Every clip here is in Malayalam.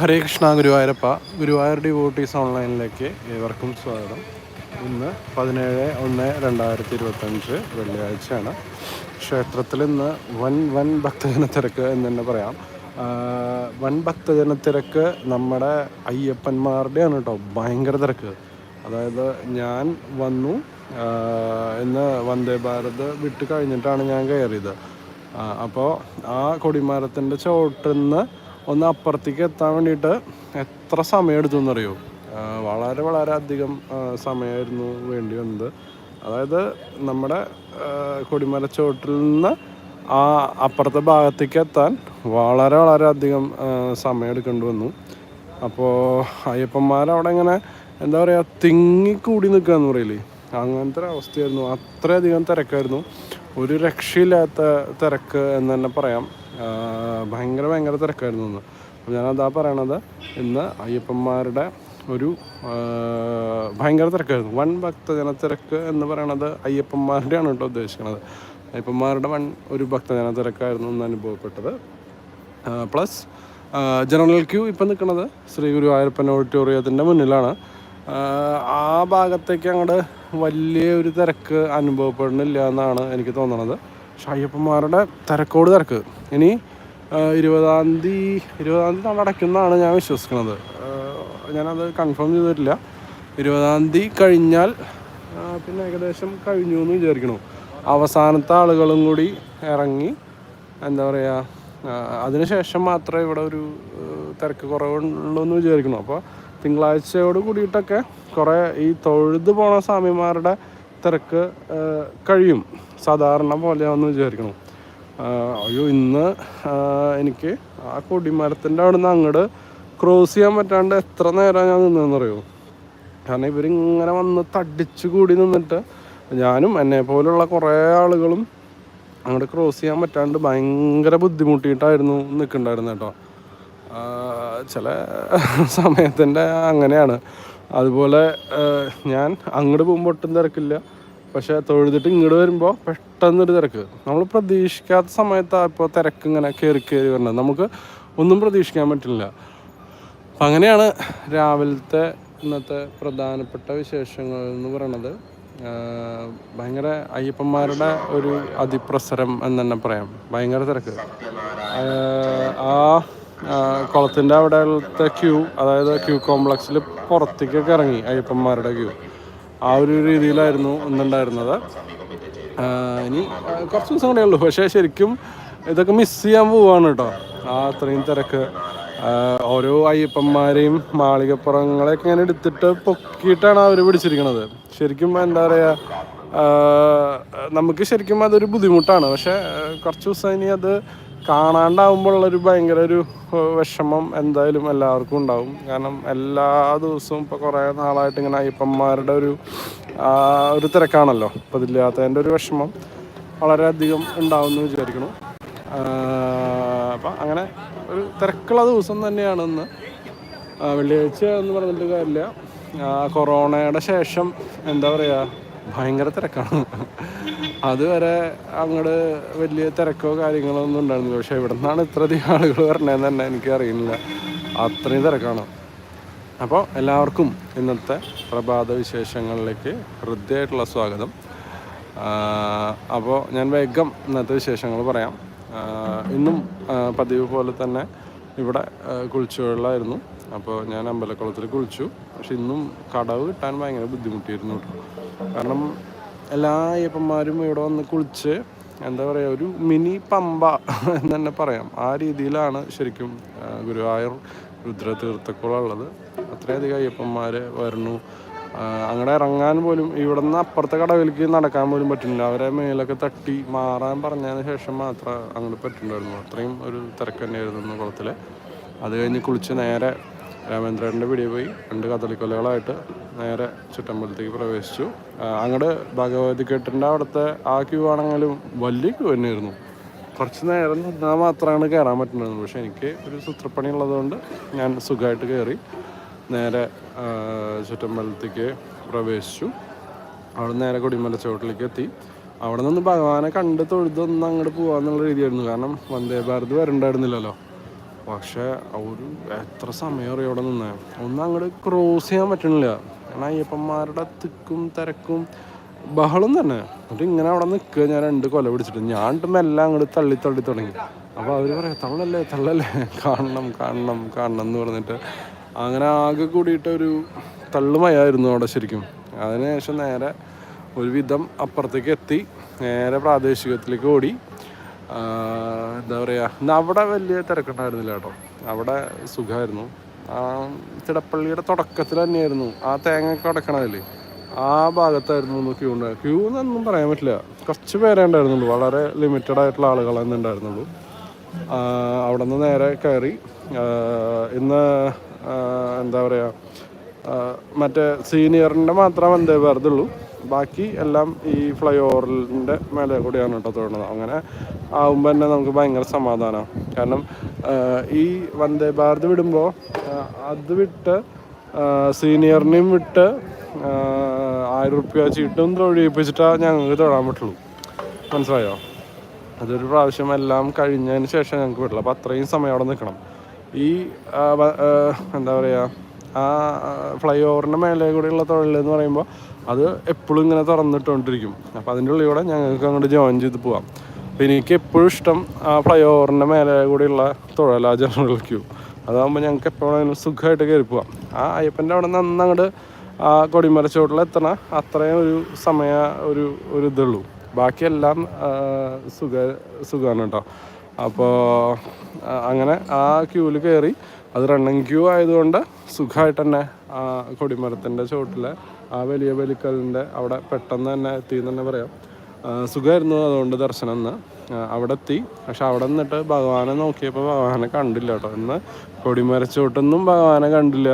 ഹരേ കൃഷ്ണ ഗുരുവായൂരപ്പ. ഗുരുവായൂർ ഡിവോട്ടീസ് ഓൺലൈനിലേക്ക് ഏവർക്കും സ്വാഗതം. ഇന്ന് പതിനേഴ് ഒന്ന് രണ്ടായിരത്തി ഇരുപത്തഞ്ച് വെള്ളിയാഴ്ചയാണ്. ക്ഷേത്രത്തിൽ ഇന്ന് വൻ വൻ ഭക്തജന തിരക്ക് എന്ന് തന്നെ പറയാം. വൻ ഭക്തജന തിരക്ക് നമ്മുടെ അയ്യപ്പന്മാരുടെയാണ് കേട്ടോ ഭയങ്കര തിരക്ക്. അതായത് ഞാൻ വന്നു ഇന്ന് വന്ദേ ഭാരത് വിട്ട് കഴിഞ്ഞിട്ടാണ് ഞാൻ കയറിയത്. അപ്പോൾ ആ കൊടിമരത്തിന്റെ ചോട്ടിന്ന് ഒന്ന് അപ്പുറത്തേക്ക് എത്താൻ വേണ്ടിയിട്ട് എത്ര സമയമെടുത്തു എന്നറിയോ വളരെ വളരെ അധികം സമയമായിരുന്നു വേണ്ടി വന്നത്. അതായത് നമ്മുടെ കൊടിമലച്ചോട്ടിൽ നിന്ന് ആ അപ്പുറത്തെ ഭാഗത്തേക്ക് എത്താൻ വളരെ വളരെ അധികം സമയമെടുക്കേണ്ടി വന്നു. അപ്പോൾ അയ്യപ്പന്മാരവിടെ ഇങ്ങനെ എന്താ പറയുക തിങ്ങിക്കൂടി നിൽക്കുക എന്ന് പറയില്ലേ? അങ്ങനത്തെ ഒരു അവസ്ഥയായിരുന്നു അത്രയധികം തിരക്കായിരുന്നു. ഒരു രക്ഷയില്ലാത്ത തിരക്ക് എന്ന് തന്നെ പറയാം. ഭയങ്കര ഭയങ്കര തിരക്കായിരുന്നു ഇന്ന് അപ്പോൾ ഞാനതാ പറയണത് ഇന്ന് അയ്യപ്പന്മാരുടെ ഒരു ഭയങ്കര തിരക്കായിരുന്നു. വൻ ഭക്തജന തിരക്ക് എന്ന് പറയണത് അയ്യപ്പന്മാരുടെയാണ് കേട്ടോ ഉദ്ദേശിക്കുന്നത് അയ്യപ്പന്മാരുടെ വൺ ഒരു ഭക്തജന തിരക്കായിരുന്നു ഇന്ന് അനുഭവപ്പെട്ടത്. പ്ലസ് ജനറൽ ക്യൂ ഇപ്പം നിൽക്കുന്നത് ശ്രീ ഗുരുവായൂരപ്പൻ ഓഡിറ്റോറിയത്തിന്റെ മുന്നിലാണ്. ആ, ഭാഗത്തേക്ക് അങ്ങോട്ട് വലിയ ഒരു തിരക്ക് അനുഭവപ്പെടുന്നില്ല എന്നാണ് എനിക്ക് തോന്നുന്നത് പക്ഷെ തിരക്കോട് തിരക്ക്. ഇനി ഇരുപതാം തീയതി ഇരുപതാം തീയതി നമ്മൾ അടയ്ക്കുന്നതാണ് ഞാൻ വിശ്വസിക്കുന്നത്. ഞാനത് കൺഫേം ചെയ്തിട്ടില്ല. ഇരുപതാം തീയതി കഴിഞ്ഞാൽ പിന്നെ ഏകദേശം കഴിഞ്ഞു എന്ന് വിചാരിക്കണു. അവസാനത്തെ ആളുകളും കൂടി ഇറങ്ങി എന്താ പറയുക അതിനുശേഷം മാത്രമേ ഇവിടെ ഒരു തിരക്ക് കുറവുള്ളൂ എന്ന് വിചാരിക്കുന്നു അപ്പോൾ തിങ്കളാഴ്ചയോട് കൂടിയിട്ടൊക്കെ കുറേ ഈ തൊഴുത് പോണ സ്വാമിമാരുടെ തിരക്ക് കഴിയും. സാധാരണ പോലെ പോലെയാണെന്ന് വിചാരിക്കണം. അയ്യോ ഇന്ന് എനിക്ക് ആ കൊടിമരത്തിന്റെ അവിടെ നിന്ന് അങ്ങോട്ട് ക്രോസ് ചെയ്യാൻ പറ്റാണ്ട് എത്ര നേരം ഞാൻ നിന്നതെന്നറിയോ? കാരണം ഇവരിങ്ങനെ വന്ന് തടിച്ചു കൂടി നിന്നിട്ട് ഞാനും എന്നെ പോലുള്ള കുറേ ആളുകളും അങ്ങോട്ട് ക്രോസ് ചെയ്യാൻ പറ്റാണ്ട് ഭയങ്കര ബുദ്ധിമുട്ടിയിട്ടായിരുന്നു നിൽക്കണ്ടായിരുന്നു കേട്ടോ. ചില സമയത്തിന്റെ അങ്ങനെയാണ്. അതുപോലെ ഞാൻ അങ്ങോട്ട് പോകുമ്പോൾ ഒട്ടും തിരക്കില്ല. പക്ഷേ തൊഴുതിട്ട് ഇങ്ങോട്ട് വരുമ്പോൾ പെട്ടെന്നൊരു തിരക്ക്. നമ്മൾ പ്രതീക്ഷിക്കാത്ത സമയത്താണ് ഇപ്പോൾ തിരക്ക് ഇങ്ങനെ കയറി കയറി വരുന്നത് നമുക്ക് ഒന്നും പ്രതീക്ഷിക്കാൻ പറ്റില്ല. അപ്പം അങ്ങനെയാണ് രാവിലത്തെ ഇന്നത്തെ പ്രധാനപ്പെട്ട വിശേഷങ്ങൾ എന്ന് പറയണത്. ഭയങ്കര അയ്യപ്പന്മാരുടെ ഒരു അതിപ്രസരം എന്ന് തന്നെ പറയാം. ഭയങ്കര തിരക്ക്. ആ കുളത്തിന്റെ അവിടെത്തെ ക്യൂ അതായത് ക്യൂ കോംപ്ലക്സിൽ പുറത്തേക്കൊക്കെ ഇറങ്ങി അയ്യപ്പന്മാരുടെ ക്യൂ. ആ ഒരു രീതിയിലായിരുന്നു ഇന്നുണ്ടായിരുന്നത്. ഇനി കുറച്ച് ദിവസം കൂടെ ഉള്ളൂ. പക്ഷേ ശരിക്കും ഇതൊക്കെ മിസ് ചെയ്യാൻ പോവാണ് കേട്ടോ. ആ അത്രയും തിരക്ക്. ഓരോ അയ്യപ്പന്മാരെയും മാളികപ്പുറങ്ങളെയൊക്കെ ഇങ്ങനെ എടുത്തിട്ട് പൊക്കിയിട്ടാണ് അവർ പിടിച്ചിരിക്കുന്നത് ശരിക്കും എന്താ പറയുക നമുക്ക് ശരിക്കും അതൊരു ബുദ്ധിമുട്ടാണ്. പക്ഷേ കുറച്ച് ദിവസം ഇനി അത് കാണാണ്ടാവുമ്പോൾ ഒരു ഭയങ്കര ഒരു വിഷമം എന്തായാലും എല്ലാവർക്കും ഉണ്ടാവും. കാരണം എല്ലാ ദിവസവും ഇപ്പോൾ കുറേ നാളായിട്ട് ഇങ്ങനെ അയ്യപ്പന്മാരുടെ ഒരു ഒരു തിരക്കാണല്ലോ. അപ്പോൾ ഇതില്ലാത്തതിന്റെ ഒരു വിഷമം വളരെയധികം ഉണ്ടാവും എന്ന് വിചാരിക്കണം അപ്പം അങ്ങനെ ഒരു തിരക്കുള്ള ദിവസം തന്നെയാണ് ഇന്ന്. വെള്ളിയാഴ്ച എന്ന് പറഞ്ഞിട്ട് കാര്യമില്ല. കൊറോണയുടെ ശേഷം എന്താ പറയുക ഭയങ്കര തിരക്കാണ്. അതുവരെ അങ്ങോട്ട് വലിയ തിരക്കോ കാര്യങ്ങളോ ഒന്നും ഉണ്ടായിരുന്നില്ല. പക്ഷേ ഇവിടെ നിന്നാണ് ഇത്രയധികം ആളുകൾ വരണേന്ന് തന്നെ എനിക്ക് അറിയുന്നില്ല. അത്രയും തിരക്കാണ്. അപ്പോൾ എല്ലാവർക്കും ഇന്നത്തെ പ്രഭാത വിശേഷങ്ങളിലേക്ക് ഹൃദ്യമായിട്ടുള്ള സ്വാഗതം. അപ്പോൾ ഞാൻ വേഗം ഇന്നത്തെ വിശേഷങ്ങൾ പറയാം. ഇന്നും പതിവ് പോലെ തന്നെ ഇവിടെ കുളിച്ചുവെള്ളമായിരുന്നു. അപ്പോൾ ഞാൻ അമ്പലക്കുളത്തിൽ കുളിച്ചു. പക്ഷെ ഇന്നും കടവ് കിട്ടാൻ ഭയങ്കര ബുദ്ധിമുട്ടിയിരുന്നു. കാരണം എല്ലാ അയ്യപ്പന്മാരും ഇവിടെ വന്ന് കുളിച്ച് എന്താ പറയുക ഒരു മിനി പമ്പ എന്ന് തന്നെ പറയാം. ആ രീതിയിലാണ് ശരിക്കും ഗുരുവായൂർ രുദ്രതീർത്ഥക്കുളമുള്ളത് അത്രയധികം അയ്യപ്പന്മാർ വരുന്നു. അങ്ങോട്ട് ഇറങ്ങാൻ പോലും ഇവിടെ നിന്ന് അപ്പുറത്തെ കടവിലേക്ക് നടക്കാൻ പോലും പറ്റുന്നില്ല. അവരെ മേലൊക്കെ തട്ടി മാറാൻ പറഞ്ഞതിന് ശേഷം മാത്രമേ അങ്ങോട്ട് പറ്റുന്നുണ്ടായിരുന്നു. അത്രയും ഒരു തിരക്ക് തന്നെയായിരുന്നു കുളത്തിൽ അത് കഴിഞ്ഞ് കുളിച്ച് നേരെ രാമേന്ദ്രന്റെ വീടിൽ പോയി രണ്ട് കദളിക്കൊലകളായിട്ട് നേരെ ചുറ്റമ്പലത്തേക്ക് പ്രവേശിച്ചു. അങ്ങോട്ട് ഭഗവതി കെട്ടിന്റെ അവിടുത്തെ ആ ക്യൂ ആണെങ്കിലും വലിയ ക്യൂ തന്നെയായിരുന്നു. കുറച്ച് നേരം നിന്നാൽ മാത്രമാണ് കയറാൻ പറ്റുന്നത്. പക്ഷേ എനിക്ക് ഒരു സൂത്രപ്പണി ഉള്ളതുകൊണ്ട് ഞാൻ സുഖമായിട്ട് കയറി നേരെ ചുറ്റമ്പലത്തേക്ക് പ്രവേശിച്ചു. അവിടെ നേരെ കൊടിമല ചോട്ടിലേക്ക് എത്തി. അവിടെ നിന്ന് ഭഗവാനെ കണ്ട് തൊഴുതൊന്ന് അങ്ങോട്ട് പോകാന്നുള്ള രീതിയായിരുന്നു. കാരണം വന്ദേ ഭാരത് വരണ്ടായിരുന്നില്ലല്ലോ. പക്ഷേ ഒരു എത്ര സമയം അവിടെ നിന്ന്? ഒന്നും അങ്ങോട്ട് ക്രോസ് ചെയ്യാൻ പറ്റണില്ല. കാരണം അയ്യപ്പന്മാരുടെ തിക്കും തിരക്കും ബഹളം തന്നെ. എന്നിട്ട് ഇങ്ങനെ അവിടെ നിൽക്കുക ഞാൻ രണ്ട് കൊല പിടിച്ചിട്ട്. ഞാൻ മെല്ലാം അങ്ങോട്ട് തള്ളി തള്ളി തുടങ്ങി. അപ്പോൾ അവർ പറയാം തള്ളല്ലേ തള്ളല്ലേ? കാണണം കാണണം കാണണം എന്ന് പറഞ്ഞിട്ട് അങ്ങനെ ആകെ കൂടിയിട്ട് ഒരു തള്ളുമയായിരുന്നു അവിടെ ശരിക്കും. അതിനുശേഷം നേരെ ഒരുവിധം അപ്പുറത്തേക്ക് എത്തി. നേരെ പ്രാദേശികത്തിലേക്ക് ഓടി. എന്താ പറയുക ഇന്ന് അവിടെ വലിയ തിരക്കുണ്ടായിരുന്നില്ല കേട്ടോ. അവിടെ സുഖമായിരുന്നു ആ തിടപ്പള്ളിയുടെ തുടക്കത്തിൽ തന്നെയായിരുന്നു. ആ തേങ്ങയൊക്കെ കിടക്കണതില്ലേ ആ ഭാഗത്തായിരുന്നു ഒന്ന് ക്യൂ ഉണ്ടായത്. ക്യൂ എന്നൊന്നും പറയാൻ പറ്റില്ല. കുറച്ച് പേരേ ഉണ്ടായിരുന്നുള്ളൂ. വളരെ ലിമിറ്റഡ് ആയിട്ടുള്ള ആളുകളെ ഉണ്ടായിരുന്നുള്ളൂ. അവിടെ നിന്ന് നേരെ കയറി ഇന്ന് എന്താ പറയുക മറ്റേ സീനിയറിന്റെ മാത്രം വന്ദേ ഭാരതുള്ളൂ ബാക്കി എല്ലാം ഈ ഫ്ലൈ ഓവറിന്റെ മേലെ കൂടിയാണ് കേട്ടോ തൊഴുന്നത് അങ്ങനെ ആകുമ്പോൾ തന്നെ നമുക്ക് ഭയങ്കര സമാധാനമാണ് കാരണം ഈ വന്ദേ ഭാരത് വിടുമ്പോൾ അത് വിട്ട് സീനിയറിനെയും വിട്ട് ആയിരം റുപ്യ ചീട്ടും തൊഴിയിപ്പിച്ചിട്ടാണ് ഞങ്ങൾക്ക് തൊഴാൻ പറ്റുള്ളൂ. മനസ്സിലായോ? അതൊരു പ്രാവശ്യം എല്ലാം കഴിഞ്ഞതിന് ശേഷം ഞങ്ങൾക്ക് പറ്റില്ല. അപ്പോൾ അത്രയും സമയം അവിടെ നിൽക്കണം. ഈ എന്താ പറയുക ആ ഫ്ലൈ ഓവറിന്റെ മേലെ കൂടെയുള്ള തൊഴിൽ എന്ന് പറയുമ്പോൾ അത് എപ്പോഴും ഇങ്ങനെ തുറന്നിട്ടുകൊണ്ടിരിക്കും അപ്പോൾ അതിന്റെ ഉള്ളിൽ കൂടെ ഞങ്ങൾക്ക് അങ്ങോട്ട് ജോയിൻ ചെയ്ത് പോവാം. അപ്പോൾ എനിക്ക് എപ്പോഴും ഇഷ്ടം ആ ഫ്ലൈ ഓവറിന്റെ മേലെ കൂടെയുള്ള തൊഴിൽ ആ ജനറൽ ക്യൂ. അതാകുമ്പോൾ ഞങ്ങൾക്ക് എപ്പോഴും സുഖമായിട്ട് കയറി പോവാം. ആ അയ്യപ്പന്റെ അവിടെ നിന്ന് അങ്ങോട്ട് ആ കൊടിമല എത്തണ അത്രയും ഒരു സമയ ഒരു ഒരു ഇതുള്ളൂ. ബാക്കിയെല്ലാം സുഖ സുഖമാണ് കേട്ടോ. അപ്പോൾ അങ്ങനെ ആ ക്യൂവിൽ കയറി അത് റണ്ണിങ് ക്യൂ ആയതുകൊണ്ട് സുഖമായിട്ട് തന്നെ ആ കൊടിമരത്തിന്റെ ചോട്ടിൽ ആ വലിയ ബലിക്കലിന്റെ അവിടെ പെട്ടെന്ന് തന്നെ എത്തി എന്ന് തന്നെ പറയാം. സുഖമായിരുന്നു അതുകൊണ്ട് ദർശനം എന്ന് അവിടെ എത്തി. പക്ഷെ അവിടെ നിന്നിട്ട് ഭഗവാനെ നോക്കിയപ്പോൾ ഭഗവാനെ കണ്ടില്ല കേട്ടോ. ഇന്ന് കൊടിമരച്ചോട്ടൊന്നും ഭഗവാനെ കണ്ടില്ല.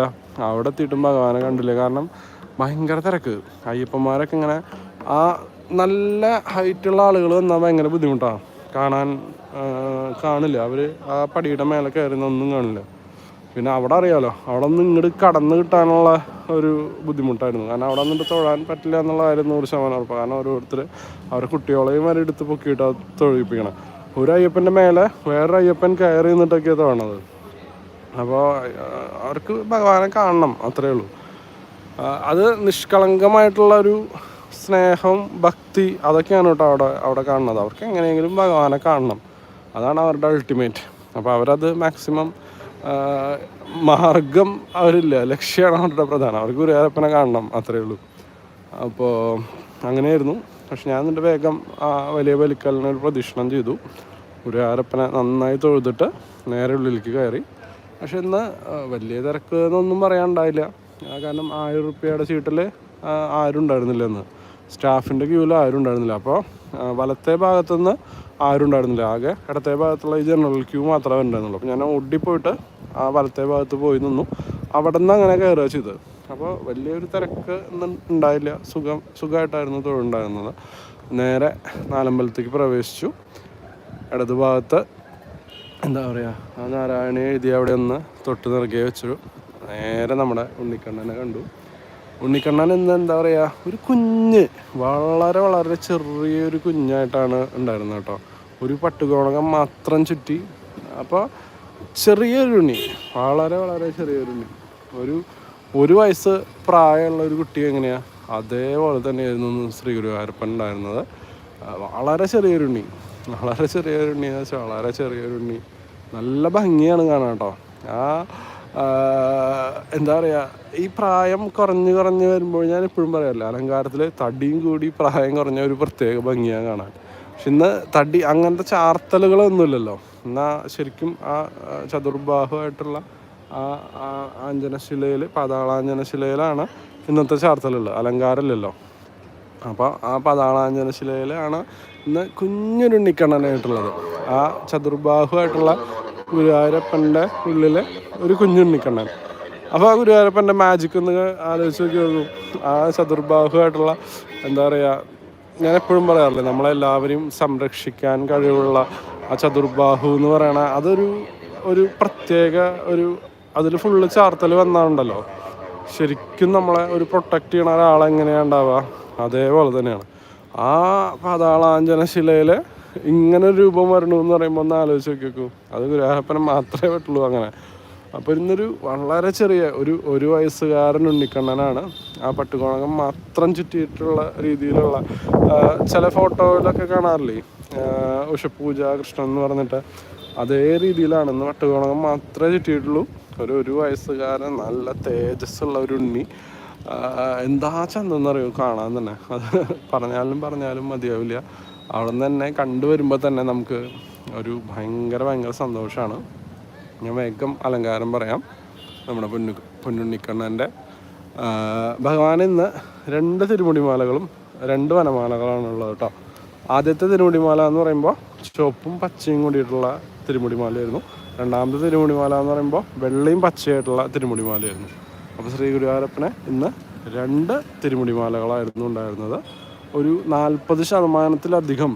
അവിടെ എത്തിയിട്ടും ഭഗവാനെ കണ്ടില്ല. കാരണം ഭയങ്കര തിരക്ക്. അയ്യപ്പന്മാരൊക്കെ ഇങ്ങനെ ആ നല്ല ഹൈറ്റുള്ള ആളുകൾ വന്നാൽ ഭയങ്കര ബുദ്ധിമുട്ടാണ് കാണാൻ കാണില്ല. അവർ ആ പടിയുടെ മേലെ കയറി ഒന്നും കാണില്ല. പിന്നെ അവിടെ അറിയാലോ അവിടെ നിന്ന് ഇങ്ങോട്ട് കടന്ന് കിട്ടാനുള്ള ഒരു ബുദ്ധിമുട്ടായിരുന്നു. കാരണം അവിടെ നിന്നിട്ട് തൊഴാൻ പറ്റില്ല എന്നുള്ളതായിരുന്നു നൂറ് ശതമാനം ഉറപ്പ്. കാരണം ഓരോരുത്തർ അവർ കുട്ടികളെയും വരെ എടുത്ത് പൊക്കിയിട്ട് തൊഴിപ്പിക്കണം. ഒരു അയ്യപ്പന്റെ മേലെ വേറൊരു അയ്യപ്പൻ കയറി നിന്നിട്ടൊക്കെയാണ് തോന്നുന്നത് അപ്പോൾ അവർക്ക് ഭഗവാനെ കാണണം അത്രേ ഉള്ളൂ. അത് നിഷ്കളങ്കമായിട്ടുള്ള ഒരു സ്നേഹം ഭക്തി അതൊക്കെയാണ് കേട്ടോ അവിടെ അവിടെ കാണുന്നത്. അവർക്ക് എങ്ങനെയെങ്കിലും ഭഗവാനെ കാണണം. അതാണ് അവരുടെ അൾട്ടിമേറ്റ് അപ്പോൾ അവരത് മാക്സിമം മാർഗം അവരില്ല. ലക്ഷ്യമാണ് അവരുടെ പ്രധാനം. അവർക്ക് ഗുരുവായൂരപ്പനെ കാണണം അത്രേ ഉള്ളൂ. അപ്പോൾ അങ്ങനെയായിരുന്നു. പക്ഷെ ഞാൻ എന്നിട്ട് വേഗം വലിയ ബലിക്കലിനെ ഒരു പ്രദക്ഷിണം ചെയ്തു. ഗുരുവായൂരപ്പനെ നന്നായി തൊഴുതിട്ട് നേരെ ഉള്ളിലേക്ക് കയറി. പക്ഷെ ഇന്ന് വലിയ തിരക്ക് എന്നൊന്നും പറയാനുണ്ടായില്ല. കാരണം ആയിരം റുപ്യയുടെ സീറ്റിൽ ആരും ഉണ്ടായിരുന്നില്ല എന്ന് സ്റ്റാഫിന്റെ ക്യൂവിൽ ആരും ഉണ്ടായിരുന്നില്ല അപ്പോൾ വലത്തെ ഭാഗത്തുനിന്ന് ആരും ഉണ്ടായിരുന്നില്ല. ആകെ ഇടത്തെ ഭാഗത്തുള്ള ഈ ജനറൽ ക്യൂ മാത്രമേ ഉണ്ടായിരുന്നുള്ളൂ. അപ്പോൾ ഞാൻ ഓടിപ്പോയിട്ട് ആ വലത്തെ ഭാഗത്ത് പോയി നിന്നു. അവിടെ നിന്ന് അങ്ങനെ കയറുക ചെയ്തത് അപ്പോൾ വലിയൊരു തിരക്ക് ഉണ്ടായില്ല. സുഖം സുഖമായിട്ടായിരുന്നു തൊഴിലുണ്ടായിരുന്നത് നേരെ നാലമ്പലത്തേക്ക് പ്രവേശിച്ചു. ഇടത് ഭാഗത്ത് എന്താ പറയുക ആ നാരായണ എഴുതി അവിടെ ഒന്ന് തൊട്ട് നിറകെ വെച്ചു. നേരെ നമ്മുടെ ഉണ്ണിക്കണ്ണനെ കണ്ടു. ഉണ്ണിക്കണ്ണൻ ഇന്ന് എന്താ പറയുക ഒരു കുഞ്ഞ്. വളരെ വളരെ ചെറിയൊരു കുഞ്ഞായിട്ടാണ് ഉണ്ടായിരുന്നത് കേട്ടോ. ഒരു പട്ടുകോണകം മാത്രം ചുറ്റി. അപ്പോൾ ചെറിയൊരു ഉണ്ണി. വളരെ വളരെ ചെറിയൊരു ഉണ്ണി. ഒരു ഒരു വയസ്സ് പ്രായമുള്ള ഒരു കുട്ടി എങ്ങനെയാണ് അതേപോലെ തന്നെയായിരുന്നു ശ്രീ ഗുരുവായൂരപ്പൻ ഉണ്ടായിരുന്നത്. വളരെ ചെറിയൊരു ഉണ്ണി. വളരെ ചെറിയൊരു ഉണ്ണി എന്ന് വെച്ചാൽ വളരെ ചെറിയൊരു ഉണ്ണി. നല്ല ഭംഗിയാണ് കാണാൻ കേട്ടോ. ആ, എന്താ പറയുക ഈ പ്രായം കുറഞ്ഞ് കുറഞ്ഞ് വരുമ്പോൾ ഞാൻ എപ്പോഴും പറയാമല്ലോ അലങ്കാരത്തിൽ തടിയും കൂടി പ്രായം കുറഞ്ഞ ഒരു പ്രത്യേക ഭംഗിയാണ് കാണാൻ. പക്ഷെ ഇന്ന് തടി അങ്ങനത്തെ ചാർത്തലുകളൊന്നുമില്ലല്ലോ. എന്നാൽ ശരിക്കും ആ ചതുർബാഹുവായിട്ടുള്ള ആ ആഞ്ജനശിലയിൽ പാതാളാഞ്ജനശിലയിലാണ് ഇന്നത്തെ ചാർത്തലുള്ളത്. അലങ്കാരമില്ലല്ലോ. അപ്പോൾ ആ പതാളാഞ്ജനശിലയിലാണ് ഇന്ന് കുഞ്ഞുരുണ്ണിക്കണ്ണനായിട്ടുള്ളത് ആ ചതുർബാഹുവായിട്ടുള്ള ഗുരുവായൂരപ്പന്റെ ഉള്ളിലെ ഒരു കുഞ്ഞുണ്ണിക്കണ്ണൻ. അപ്പോൾ ആ ഗുരുവായൂരപ്പന്റെ മാജിക് ഒന്ന് ആലോചിച്ച് നോക്കി. ആ ചതുർബാഹുവായിട്ടുള്ള എന്താ പറയുക ഞാൻ എപ്പോഴും പറയാറില്ലേ നമ്മളെല്ലാവരെയും സംരക്ഷിക്കാൻ കഴിവുള്ള ആ ചതുർബാഹു എന്ന് പറയണ അതൊരു ഒരു പ്രത്യേക ഒരു അതിൽ ഫുള്ള് ചാർത്തൽ വന്നാലുണ്ടല്ലോ. ശരിക്കും നമ്മളെ ഒരു പ്രൊട്ടക്റ്റ് ചെയ്യണ ഒരാളെങ്ങനെയാണ് ഉണ്ടാവുക? അതേപോലെ തന്നെയാണ്. ആ പാതാളാഞ്ജനശിലയിൽ ഇങ്ങനെ രൂപം വരണമെന്ന് പറയുമ്പോൾ ഒന്ന് ആലോചിച്ച് നോക്കിയേക്കൂ. അത് ഗുരുവായൂരപ്പനെ മാത്രമേ പറ്റുള്ളൂ അങ്ങനെ. അപ്പോൾ ഇന്നൊരു വളരെ ചെറിയ ഒരു ഒരു വയസ്സുകാരൻ ഉണ്ണിക്കണ്ണനാണ്. ആ പട്ടുകോണകം മാത്രം ചുറ്റിയിട്ടുള്ള രീതിയിലുള്ള ചില ഫോട്ടോയിലൊക്കെ കാണാറില്ലേ? ഉഷപൂജ കൃഷ്ണൻ എന്ന് പറഞ്ഞിട്ട് അതേ രീതിയിലാണ് ഇന്ന് പട്ടുകോണകം മാത്രമേ ചുറ്റിയിട്ടുള്ളൂ. ഒരു ഒരു വയസ്സുകാരൻ നല്ല തേജസ്സുള്ള ഒരു ഉണ്ണി. എന്താ ചന്തെന്നറിയോ കാണാൻ തന്നെ. അത് പറഞ്ഞാലും പറഞ്ഞാലും മതിയാവില്ല. അവിടെ നിന്ന് തന്നെ കണ്ടുവരുമ്പോൾ തന്നെ നമുക്ക് ഒരു ഭയങ്കര ഭയങ്കര സന്തോഷമാണ് ഞാൻ വേഗം അലങ്കാരം പറയാം. നമ്മുടെ പൊന്നു പൊന്നുണ്ണിക്കണ്ണന്റെ ഭഗവാൻ ഇന്ന് രണ്ട് തിരുമുടിമാലകളും രണ്ട് വനമാലകളാണ് ഉള്ളത് കേട്ടോ. ആദ്യത്തെ തിരുമുടിമാല എന്ന് പറയുമ്പോൾ ചുവപ്പും പച്ചയും കൂടിയിട്ടുള്ള തിരുമുടിമാലയായിരുന്നു. രണ്ടാമത്തെ തിരുമുടിമാല എന്ന് പറയുമ്പോൾ വെള്ളയും പച്ചയായിട്ടുള്ള തിരുമുടിമാലയായിരുന്നു. അപ്പോൾ ശ്രീ ഗുരുവായൂരപ്പനെ ഇന്ന് രണ്ട് തിരുമുടിമാലകളായിരുന്നു ഉണ്ടായിരുന്നത്. ഒരു നാൽപ്പത് ശതമാനത്തിലധികം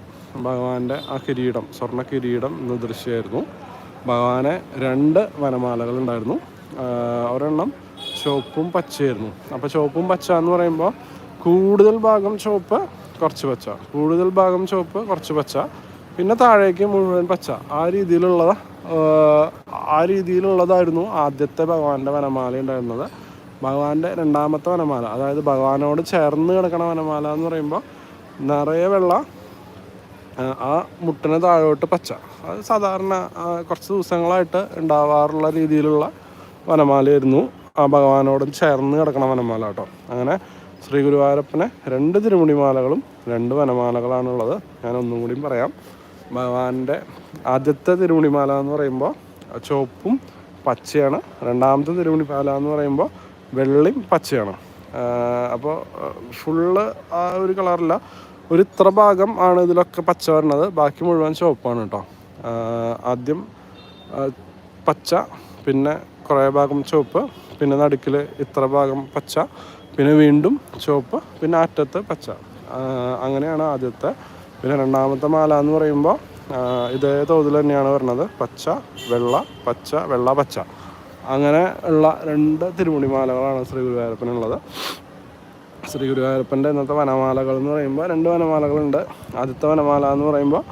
ഭഗവാന്റെ ആ കിരീടം സ്വർണ കിരീടം ഇന്ന് ദൃശ്യമായിരുന്നു. ഭഗവാനെ രണ്ട് വനമാലകൾ ഉണ്ടായിരുന്നു. ഒരെണ്ണം ചുവപ്പും പച്ചയായിരുന്നു. അപ്പോൾ ചുവപ്പും പച്ച എന്ന് പറയുമ്പോൾ കൂടുതൽ ഭാഗം ചുവപ്പ് കുറച്ച് പച്ച. കൂടുതൽ ഭാഗം ചുവപ്പ് കുറച്ച് പച്ച. പിന്നെ താഴേക്ക് മുഴുവൻ പച്ച. ആ രീതിയിലുള്ള ആ രീതിയിലുള്ളതായിരുന്നു ആദ്യത്തെ ഭഗവാന്റെ വനമാല ഉണ്ടായിരുന്നത്. ഭഗവാന്റെ രണ്ടാമത്തെ വനമാല അതായത് ഭഗവാനോട് ചേർന്ന് കിടക്കണ വനമാല എന്ന് പറയുമ്പോൾ നിറയെ വെള്ള ആ, ആ മുട്ടിന് താഴോട്ട് പച്ച. അത് സാധാരണ കുറച്ച് ദിവസങ്ങളായിട്ട് ഉണ്ടാവാറുള്ള രീതിയിലുള്ള വനമാലയായിരുന്നു. ആ ഭഗവാനോടും ചേർന്ന് കിടക്കണ വനമാല കേട്ടോ. അങ്ങനെ ശ്രീ ഗുരുവായൂരപ്പനെ രണ്ട് തിരുമുടിമാലകളും രണ്ട് വനമാലകളാണുള്ളത്. ഞാൻ ഒന്നും കൂടിയും പറയാം. ഭഗവാന്റെ ആദ്യത്തെ തിരുമുടിമാല എന്ന് പറയുമ്പോൾ ചുവപ്പും പച്ചയാണ്. രണ്ടാമത്തെ തിരുമുടിമാല എന്ന് പറയുമ്പോൾ വെള്ളയും പച്ചയാണ്. അപ്പോൾ ഫുള്ള് ആ ഒരു കളറില്ല. ഒരു ഇത്ര ഭാഗം ആണ് ഇതിലൊക്കെ പച്ച വരണത്. ബാക്കി മുഴുവൻ ചുവപ്പാണ് കേട്ടോ. ആദ്യം പച്ച പിന്നെ കുറേ ഭാഗം ചുവപ്പ് പിന്നെ നടുക്കിൽ ഇത്ര ഭാഗം പച്ച പിന്നെ വീണ്ടും ചുവപ്പ് പിന്നെ അറ്റത്ത് പച്ച. അങ്ങനെയാണ് ആദ്യത്തെ. പിന്നെ രണ്ടാമത്തെ മാല എന്ന് പറയുമ്പോൾ ഇതേ തോതിൽ തന്നെയാണ് വരുന്നത്. പച്ച വെള്ള പച്ച വെള്ള പച്ച. അങ്ങനെ ഉള്ള രണ്ട് തിരുമുടി മാലകളാണ് ശ്രീ ഗുരുവായൂരപ്പനുള്ളത് ശ്രീ ഗുരുവായൂരപ്പന്റെ ഇന്നത്തെ വനമാലകൾ എന്ന് പറയുമ്പോൾ രണ്ട് വനമാലകളുണ്ട്. ആദ്യത്തെ വനമാല എന്ന് പറയുമ്പോൾ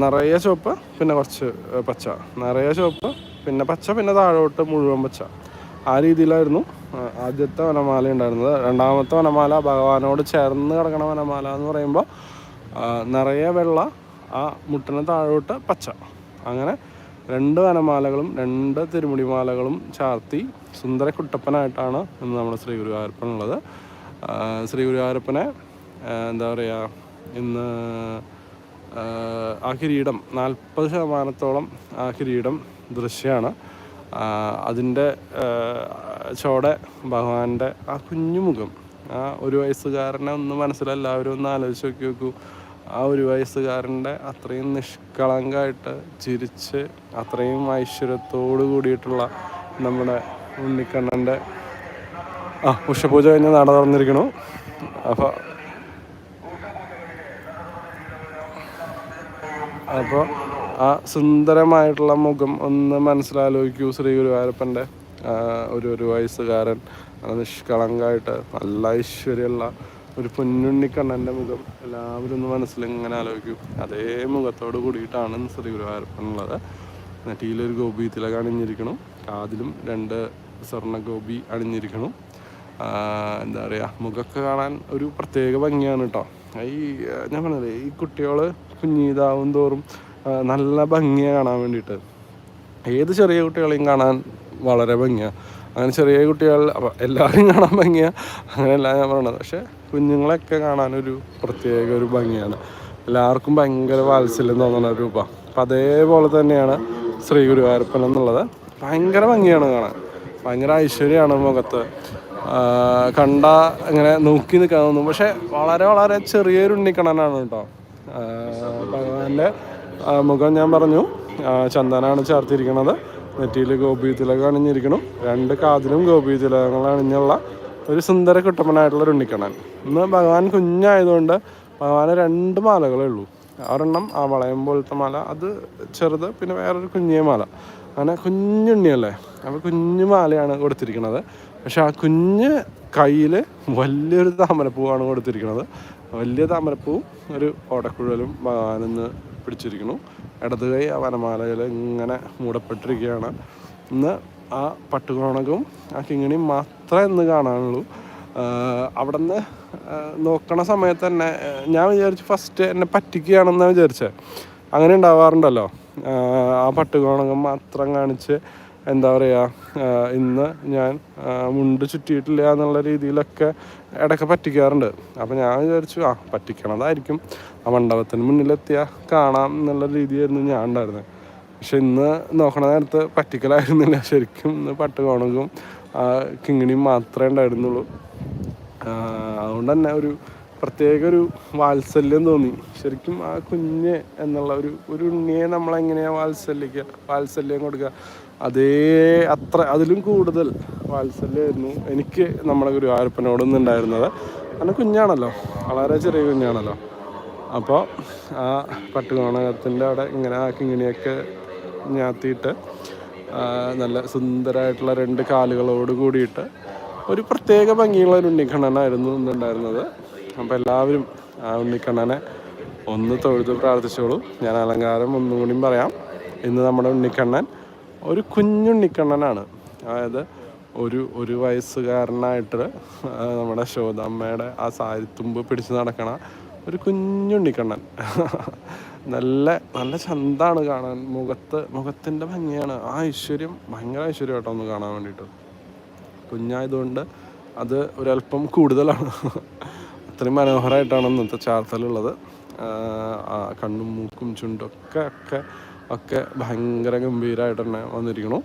നിറയെ ചുവപ്പ് പിന്നെ കുറച്ച് പച്ച. നിറയെ ചുവപ്പ് പിന്നെ പച്ച പിന്നെ താഴോട്ട് മുഴുവൻ പച്ച. ആ രീതിയിലായിരുന്നു ആദ്യത്തെ വനമാല ഉണ്ടായിരുന്നത്. രണ്ടാമത്തെ വനമാല ഭഗവാനോട് ചേർന്ന് കിടക്കണ വനമാല എന്ന് പറയുമ്പോൾ നിറയെ വെള്ള ആ മുട്ടിന് താഴോട്ട് പച്ച. അങ്ങനെ രണ്ട് വനമാലകളും രണ്ട് തിരുമുടിമാലകളും ചാർത്തി സുന്ദര കുട്ടപ്പനായിട്ടാണ് ഇന്ന് നമ്മുടെ ശ്രീ ഗുരുവായൂരപ്പനുള്ളത് ശ്രീ ഗുരുവായൂരപ്പനെ എന്താ പറയുക ഇന്ന് ആ, ആ കിരീടം നാൽപ്പത് ശതമാനത്തോളം ആ കിരീടം ദൃശ്യമാണ് അതിന്റെ ചോടെ ഭഗവാന്റെ ആ കുഞ്ഞുമുഖം ആ ഒരു വയസ്സുകാരനെ ഒന്ന് മനസ്സിലെല്ലാവരും ഒന്ന് ആലോചിച്ച് നോക്കി നോക്കൂ. ആ ഒരു വയസ്സുകാരന്റെ അത്രയും നിഷ്കളങ്കമായിട്ട് ചിരിച്ച് അത്രയും ഐശ്വര്യത്തോടു കൂടിയിട്ടുള്ള നമ്മുടെ ഉണ്ണിക്കണ്ണന്റെ ആ ഉഷപൂജ കഴിഞ്ഞ് നട തുറന്നിരിക്കണു അപ്പോൾ അപ്പോൾ ആ സുന്ദരമായിട്ടുള്ള മുഖം ഒന്ന് മനസ്സിലാലോചിക്കൂ ശ്രീ ഗുരുവായൂരപ്പന്റെ ഒരു ഒരു വയസ്സുകാരൻ നിഷ്കളങ്കായിട്ട് നല്ല ഐശ്വര്യമുള്ള ഒരു പൊന്നുണ്ണിക്കണ്ണന്റെ മുഖം എല്ലാവരും ഒന്ന് മനസ്സിൽ ഇങ്ങനെ ആലോചിക്കൂ. അതേ മുഖത്തോട് കൂടിയിട്ടാണ് ശ്രീ ഗുരുവായൂരപ്പനുള്ളത് നെറ്റിയിലൊരു ഗോപി തിലക അണിഞ്ഞിരിക്കണം കാതിലും രണ്ട് സ്വർണ ഗോപി അണിഞ്ഞിരിക്കണം എന്താ പറയുക മുഖമൊക്കെ കാണാൻ ഒരു പ്രത്യേക ഭംഗിയാണ് കേട്ടോ ഈ ഞാൻ പറഞ്ഞത് ഈ കുട്ടികൾ കുഞ്ഞിതാവും തോറും നല്ല ഭംഗിയാണ് കാണാൻ വേണ്ടിയിട്ട്. ഏത് ചെറിയ കുട്ടികളെയും കാണാൻ വളരെ ഭംഗിയാണ് അങ്ങനെ ചെറിയ കുട്ടികൾ എല്ലാവരും കാണാൻ ഭംഗിയാണ് അങ്ങനെയല്ല ഞാൻ പറയണത്. പക്ഷെ കുഞ്ഞുങ്ങളെയൊക്കെ കാണാനൊരു പ്രത്യേക ഒരു ഭംഗിയാണ്. എല്ലാവർക്കും ഭയങ്കര വാത്സല്യം തോന്നുന്ന ഒരു രൂപ. അപ്പം അതേപോലെ തന്നെയാണ് ശ്രീ ഗുരുവായൂരപ്പൻ എന്നുള്ളത്. ഭയങ്കര ഭംഗിയാണ് കാണാൻ. ഭയങ്കര ഐശ്വര്യമാണ് മുഖത്ത്. കണ്ട ഇങ്ങനെ നോക്കി നിൽക്കാൻ തോന്നും. പക്ഷെ വളരെ വളരെ ചെറിയൊരു ഉണ്ണിക്കണനാണ് കേട്ടോ. ഭഗവാന്റെ മുഖം ഞാൻ പറഞ്ഞു. ചന്ദനാണ് ചേർത്തിരിക്കുന്നത് നെറ്റിയിൽ ഗോപി തിലകം അണിഞ്ഞിരിക്കണം. രണ്ട് കാതിലും ഗോപി തിലകങ്ങൾ അണിഞ്ഞുള്ള ഒരു സുന്ദര കുട്ടമ്മനായിട്ടുള്ള ഒരു ഉണ്ണിക്കണ്ണൻ. ഇന്ന് ഭഗവാൻ കുഞ്ഞായതുകൊണ്ട് ഭഗവാന് രണ്ട് മാലകളേ ഉള്ളൂ. ഒരെണ്ണം ആ വളയം പോലത്തെ മാല അത് ചെറുത് പിന്നെ വേറൊരു കുഞ്ഞിയ മാല. അങ്ങനെ കുഞ്ഞുണ്ണിയല്ലേ? അപ്പോൾ കുഞ്ഞു മാലയാണ് കൊടുത്തിരിക്കുന്നത് പക്ഷെ ആ കുഞ്ഞ് കയ്യിൽ വലിയൊരു താമരപ്പൂവാണ് കൊടുത്തിരിക്കുന്നത് വലിയ താമരപ്പൂവും ഒരു ഓടക്കുഴലും ഭഗവാനിന്ന് പിടിച്ചിരിക്കുന്നു. ഇടത് കൈ ആ വനമാലയിൽ ഇങ്ങനെ മൂടപ്പെട്ടിരിക്കുകയാണ്. ഇന്ന് ആ പട്ടുകോണകവും ആ കിങ്ങിണിയും മാത്രമേ ഇന്ന് കാണാനുള്ളൂ. അവിടെ നിന്ന് നോക്കണ സമയത്ത് തന്നെ ഞാൻ വിചാരിച്ചു ഫസ്റ്റ് എന്നെ പറ്റിക്കുകയാണെന്നാണ് വിചാരിച്ചത് അങ്ങനെ ഉണ്ടാവാറുണ്ടല്ലോ. ആ, പട്ടുകോണകം മാത്രം കാണിച്ച് എന്താ പറയുക ഇന്ന് ഞാൻ മുണ്ട് ചുറ്റിയിട്ടില്ല എന്നുള്ള രീതിയിലൊക്കെ ഇടയ്ക്ക് പറ്റിക്കാറുണ്ട്. അപ്പോൾ ഞാൻ വിചാരിച്ചു ആ പറ്റിക്കണതായിരിക്കും. ആ മണ്ഡപത്തിന് മുന്നിലെത്തിയാൽ കാണാം എന്നുള്ള രീതിയായിരുന്നു ഞാൻ ഉണ്ടായിരുന്നത്. പക്ഷെ ഇന്ന് നോക്കണ നേരത്ത് പറ്റിക്കലായിരുന്നില്ല. ശരിക്കും ഇന്ന് പട്ടുകോണകവും ആ കിങ്ങിണിയും മാത്രമേ ഉണ്ടായിരുന്നുള്ളൂ. അതുകൊണ്ട് തന്നെ ഒരു പ്രത്യേക ഒരു വാത്സല്യം തോന്നി. ശരിക്കും ആ കുഞ്ഞ് എന്നുള്ള ഒരു ഒരു ഉണ്ണിയെ നമ്മളെങ്ങനെയാണ് വാത്സല്യിക്കുക വാത്സല്യം കൊടുക്കുക? അതേ അത്ര അതിലും കൂടുതൽ വാത്സല്യമായിരുന്നു എനിക്ക് നമ്മുടെ ഗുരുവായൂരപ്പനോടൊന്നും ഉണ്ടായിരുന്നത് കാരണം കുഞ്ഞാണല്ലോ. വളരെ ചെറിയ കുഞ്ഞാണല്ലോ. അപ്പോൾ ആ പട്ടുകോണകത്തിന്റെ അവിടെ ഇങ്ങനെ ആക്കി കിങ്ങിണിയൊക്കെ ഞാത്തിയിട്ട് നല്ല സുന്ദരമായിട്ടുള്ള രണ്ട് കാലുകളോട് കൂടിയിട്ട് ഒരു പ്രത്യേക ഭംഗിയുള്ള ഒരു ഉണ്ണിക്കണ്ണനായിരുന്നു ഇന്നുണ്ടായിരുന്നത് അപ്പോൾ എല്ലാവരും ആ ഉണ്ണിക്കണ്ണനെ ഒന്ന് തൊഴുത് പ്രാർത്ഥിച്ചോളൂ. ഞാൻ അലങ്കാരം ഒന്നും കൂടിയും പറയാം. ഇന്ന് നമ്മുടെ ഉണ്ണിക്കണ്ണൻ ഒരു കുഞ്ഞുണ്ണിക്കണ്ണനാണ്. അതായത് ഒരു ഒരു വയസ്സുകാരനായിട്ട് നമ്മുടെ ശോതമ്മയുടെ ആ സാരിത്തുമ്പ് പിടിച്ച് നടക്കണ ഒരു കുഞ്ഞുണ്ണിക്കണ്ണൻ. നല്ല നല്ല ചന്താണ് കാണാൻ. മുഖത്ത് മുഖത്തിന്റെ ഭംഗിയാണ്. ആ ഐശ്വര്യം ഭയങ്കര ഐശ്വര്യം കേട്ടോ ഒന്ന് കാണാൻ വേണ്ടിയിട്ട്. കുഞ്ഞായതുകൊണ്ട് അത് ഒരല്പം കൂടുതലാണ്. അത്രയും മനോഹരമായിട്ടാണ് ഇന്നത്തെ ചാർത്തലുള്ളത്. കണ്ണും മൂക്കും ചുണ്ടൊക്കെ ഒക്കെ ഒക്കെ ഭയങ്കര ഗംഭീരമായിട്ട് തന്നെ വന്നിരിക്കണു.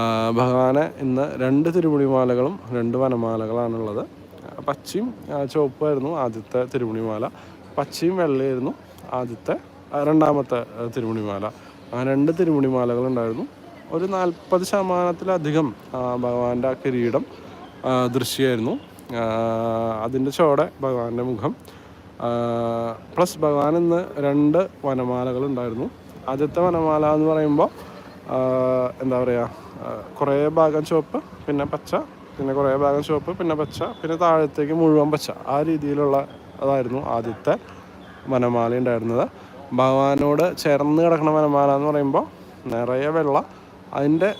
ആഹ് ഭഗവാനെ ഇന്ന് രണ്ട് തിരുമുടിമാലകളും രണ്ട് വനമാലകളാണുള്ളത്. പച്ചയും ചുവപ്പായിരുന്നു ആദ്യത്തെ തിരുമുടിമാല പച്ചയും വെള്ളയായിരുന്നു ആദ്യത്തെ രണ്ടാമത്തെ തിരുമുണിമാല ആ രണ്ട് തിരുമുടിമാലകൾ ഉണ്ടായിരുന്നു ഒരു നാൽപ്പത് ശതമാനത്തിലധികം ഭഗവാന്റെ കിരീടം ദൃശ്യമായിരുന്നു. അതിന്റെ ചോടെ ഭഗവാന്റെ മുഖം. പ്ലസ് ഭഗവാൻ ഇന്ന് രണ്ട് വനമാലകൾ ഉണ്ടായിരുന്നു. ആദ്യത്തെ വനമാല എന്ന് പറയുമ്പോൾ എന്താ പറയുക കുറേ ഭാഗം ചുവപ്പ് പിന്നെ പച്ച പിന്നെ കുറേ ഭാഗം ചുവപ്പ് പിന്നെ പച്ച പിന്നെ താഴത്തേക്ക് മുഴുവൻ പച്ച. ആ രീതിയിലുള്ള അതായിരുന്നു ആദ്യത്തെ വനമാല ഉണ്ടായിരുന്നത്. ഭഗവാനോട് ചേർന്ന് കിടക്കുന്ന വനമാല എന്ന് പറയുമ്പോൾ നിറയെ വെള്ള അതിന്റെ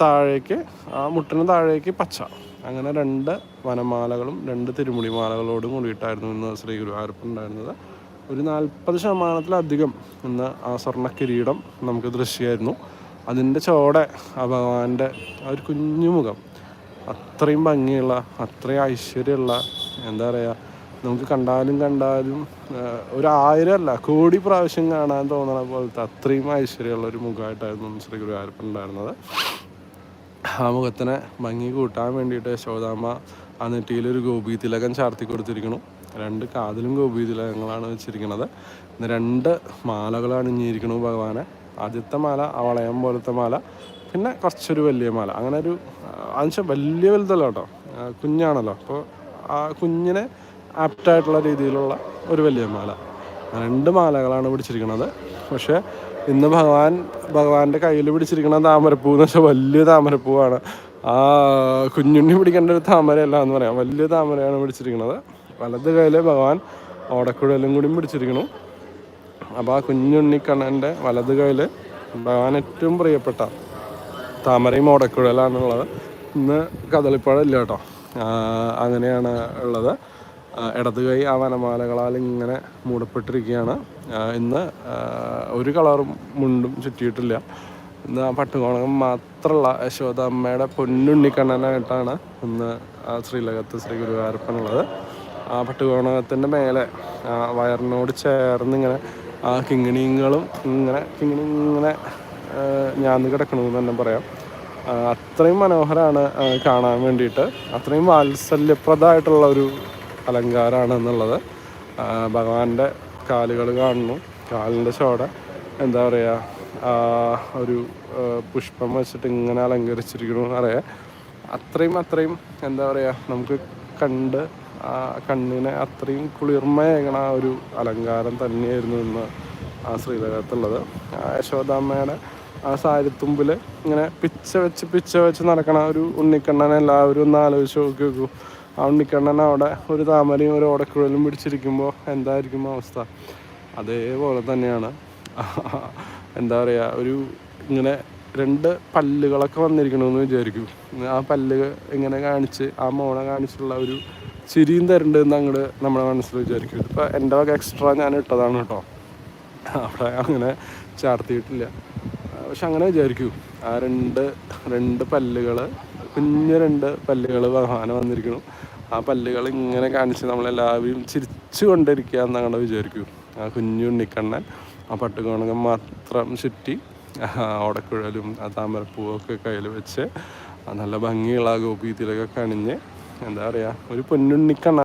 താഴേക്ക് ആ മുട്ടിന് താഴേക്ക് പച്ച. അങ്ങനെ രണ്ട് വനമാലകളും രണ്ട് തിരുമുടിമാലകളോടും കൂടിയിട്ടായിരുന്നു ഇന്ന് ശ്രീ ഗുരുവായൂരപ്പൻ ഉണ്ടായിരുന്നത്. ഒരു നാൽപ്പത് ശതമാനത്തിലധികം ഇന്ന് ആ സ്വർണ കിരീടം നമുക്ക് ദൃശ്യമായിരുന്നു. അതിന്റെ ചോടെ ആ ഭഗവാന്റെ ആ ഒരു കുഞ്ഞുമുഖം അത്രയും ഭംഗിയുള്ള അത്രയും ഐശ്വര്യമുള്ള എന്താ പറയുക നമുക്ക് കണ്ടാലും കണ്ടാലും ഒരു ആയിരം അല്ല കോടി പ്രാവശ്യം കാണാൻ തോന്നണ പോലത്തെ അത്രയും ഐശ്വര്യമുള്ള ഒരു മുഖമായിട്ടായിരുന്നു ശ്രീ ഗുരുവായൂരപ്പൻ ഉണ്ടായിരുന്നത്. ആ മുഖത്തിനെ ഭംഗി കൂട്ടാൻ വേണ്ടിയിട്ട് യശോദാമ്മ ആ നെറ്റിയിലൊരു ഗോപി തിലകം ചാർത്തി കൊടുത്തിരിക്കണം രണ്ട് കാതിലും ഗോപി തിലകങ്ങളാണ് വെച്ചിരിക്കുന്നത് രണ്ട് മാലകളാണ് ഇഞ്ഞിരിക്കണു ഭഗവാനെ. ആദ്യത്തെ മാല ആ വളയം പോലത്തെ മാല പിന്നെ കുറച്ചൊരു വലിയ മാല. അങ്ങനെ ഒരു അതെന്നുവെച്ചാൽ വലിയ വലുതല്ല കേട്ടോ. കുഞ്ഞാണല്ലോ. അപ്പോൾ ആ കുഞ്ഞിനെ ആപ്റ്റായിട്ടുള്ള രീതിയിലുള്ള ഒരു വലിയ മാല. രണ്ട് മാലകളാണ് പിടിച്ചിരിക്കുന്നത്. പക്ഷേ ഇന്ന് ഭഗവാൻ ഭഗവാന്റെ കയ്യിൽ പിടിച്ചിരിക്കുന്ന താമരപ്പൂ എന്ന് വെച്ചാൽ വലിയ താമരപ്പൂവാണ്. ആ കുഞ്ഞുണ്ണി പിടിക്കേണ്ട ഒരു താമരയല്ല എന്ന് പറയാം. വലിയ താമരയാണ് പിടിച്ചിരിക്കുന്നത് വലത് കയ്യിൽ ഭഗവാൻ ഓടക്കുഴലും കൂടി പിടിച്ചിരിക്കുന്നു അപ്പോൾ ആ കുഞ്ഞുണ്ണി കണ്ണന്റെ വലത് കയ്യിൽ ഭഗവാൻ ഏറ്റവും പ്രിയപ്പെട്ട താമരയും ഓടക്കുഴലാണുള്ളത് ഇന്ന് കദളിപ്പഴം ഇല്ല കേട്ടോ. അങ്ങനെയാണ് ഉള്ളത്. ഇടത് കൈ ആ വനമാലകളാൽ ഇങ്ങനെ മൂടപ്പെട്ടിരിക്കുകയാണ്. ഇന്ന് ഒരു കളറും മുണ്ടും ചുറ്റിയിട്ടില്ല. ഇന്ന് ആ പട്ടുകോണകം മാത്രമുള്ള യശോദാമ്മയുടെ പൊന്നുണ്ണിക്കണ്ണനായിട്ടാണ് ഇന്ന് ആ ശ്രീലകത്ത് ശ്രീ ഗുരുവായൂരപ്പനുള്ളത്. ആ പട്ടുകോണകത്തിന്റെ മേലെ വയറിനോട് ചേർന്ന് ഇങ്ങനെ ആ കിങ്ങിണിങ്ങളും ഇങ്ങനെ കിങ്ങിണി ഇങ്ങനെ ഞാൻ കിടക്കണമെന്ന് തന്നെ പറയാം. അത്രയും മനോഹരമാണ് കാണാൻ വേണ്ടിയിട്ട്. അത്രയും വാത്സല്യപ്രദമായിട്ടുള്ള ഒരു അലങ്കാരമാണ് എന്നുള്ളത് ഭഗവാന്റെ കാലുകൾ കാണുന്നു. കാലിന്റെ ചോട എന്താ പറയുക ഒരു പുഷ്പം വെച്ചിട്ട് ഇങ്ങനെ അലങ്കരിച്ചിരിക്കുന്നു അറിയാം. അത്രയും അത്രയും എന്താ പറയുക നമുക്ക് കണ്ട് കണ്ണിനെ അത്രയും കുളിർമയേകണ ആ ഒരു അലങ്കാരം തന്നെയായിരുന്നു ഇന്ന് ആ ശ്രീലകത്തുള്ളത്. യശോദാമ്മയുടെ ആ സാരിത്തുമ്പിൽ ഇങ്ങനെ പിച്ച വെച്ച് പിച്ച വെച്ച് നടക്കണ ഒരു ഉണ്ണിക്കണ്ണനെ എല്ലാവരും ഒന്ന് ആലോചിച്ച് നോക്കി നോക്കൂ ഉണ്ണിക്കണ്ണൻ അവിടെ ഒരു താമരയും ഒരു ഓടക്കുഴലും പിടിച്ചിരിക്കുമ്പോൾ എന്തായിരിക്കും അവസ്ഥ? അതേപോലെ തന്നെയാണ്. എന്താ പറയുക ഒരു ഇങ്ങനെ രണ്ട് പല്ലുകളൊക്കെ വന്നിരിക്കണമെന്ന് വിചാരിക്കും. ആ പല്ല് ഇങ്ങനെ കാണിച്ച് ആ മോണ കാണിച്ചുള്ള ഒരു ചിരിയും തരണ്ടെന്ന് അങ്ങോട്ട് നമ്മുടെ മനസ്സിൽ വിചാരിക്കും. ഇതിപ്പോൾ എന്റെ വക എക്സ്ട്രാ ഞാൻ ഇട്ടതാണ് കേട്ടോ. അവിടെ അങ്ങനെ ചാർത്തിയിട്ടില്ല. പക്ഷെ അങ്ങനെ വിചാരിക്കൂ. ആ രണ്ട് രണ്ട് പല്ലുകൾ കുഞ്ഞു രണ്ട് പല്ലുകൾ വാഹന വന്നിരിക്കണം. ആ പല്ലുകൾ ഇങ്ങനെ കാണിച്ച് നമ്മളെല്ലാവരും ചിരിച്ചു കൊണ്ടിരിക്കുക എന്നങ്ങനെ വിചാരിക്കൂ. ആ കുഞ്ഞു ഉണ്ണിക്കണ്ണൻ ആ പട്ടുകോണകം മാത്രം ചുറ്റി ഓടക്കുഴലും ആ താമരപ്പൂവൊക്കെ കയ്യിൽ വെച്ച് നല്ല ഭംഗിയുള്ള ആ ഗോപീതിയിലൊക്കെ കണിഞ്ഞ് എന്താ പറയുക ഒരു പൊന്നുണ്ണിക്കണ്ണൻ